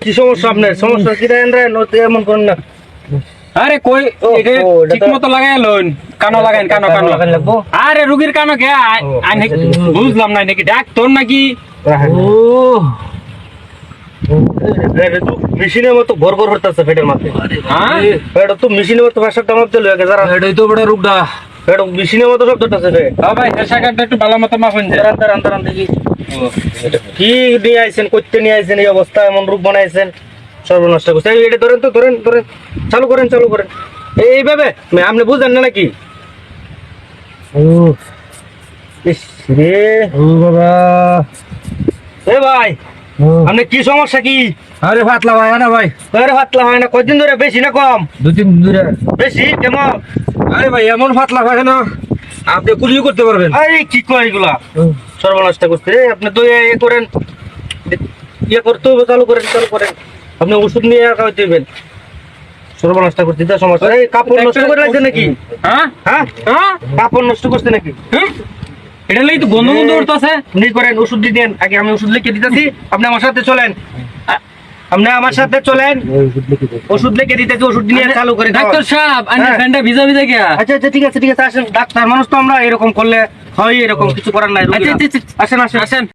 কি সমস্যা আপনার? সমস্যা কি এমন করেন না। আরে কই ও, এটা ও, এটা ঠিক মতো লাগাই লইন। কানো লাগাইন কানো কানো আরে রুগীর কানো কে? নাকি- আচ্ছা, আছে। বুঝলাম না নাকি। ডাক্তার নাকি? ও। এটা তো মেশিনের মতো ভর ভর হতেছে পেটের মাথায়। হ্যাঁ? এটা তো মেশিনের মতো যারা এটাই তো বড় রূপটা। এটা মেশিনের মতো শব্দ হতেছে রে হ্যাঁ ভাই একটু ভালো মতো মাফেন যে। দাঁড়ান দাঁড়ান দাঁড়ান দেখি। কি নিয়ে আইছেন করতে নিয়ে আইছেন এই অবস্থা এমন রূপ বানাইছেন? সর্বনষ্ট করছে। এটা ধরেন তো ধরেন ধরেন চালু করেন চালু করেন। এইভাবে? আপনি বুঝেন না নাকি? রে। বাবা। এ ভাই আপনি কি সমস্যা কি? আরে পাতলা ভাই না ভাই। আরে পাতলা হয় না কয়দিন ধরে বেশি না কম? দু তিন ধরে। বেশি? কেমন? আরে ভাই এমন পাতলা ভাই না আপনি কুলিও করতে পারবেন। আরে কি কয় এগুলা? সর্বনাশ করছে। আপনি তো এ করেন। ইয়ে করতে হবে চালু করেন চালু করেন। আপনি ওষুধ নিয়ে খাওয়াতে দেবেন সর্বনাশটা করতে যা সমস্যা। এই কাপড় নষ্ট করে লাগছে নাকি? হ্যাঁ? হ্যাঁ? হ্যাঁ? কাপড় নষ্ট করছে নাকি? হ্যাঁ? এটা লাগি তো গন্ধ গন্ধ উঠতেছে নি করেন ওষুধ দিয়ে দেন। আগে আমি ওষুধ লিখে দিতেছি। আপনি আমার সাথে চলেন। আপনি আমার সাথে চলেন। ওষুধ লিখে দিতেছি ওষুধ নিয়ে চালু করে ডাক্তার সাহেব। ফ্যানটা ভিজা ভিজা গিয়া। আচ্ছা আচ্ছা ঠিক আছে ঠিক আছে আসেন। ডাক্তার মানুষ তো আমরা এরকম করলে হয় এরকম কিছু করার নাই আচ্ছা। আচ্ছা আচ্ছা, আসেন আসেন আসেন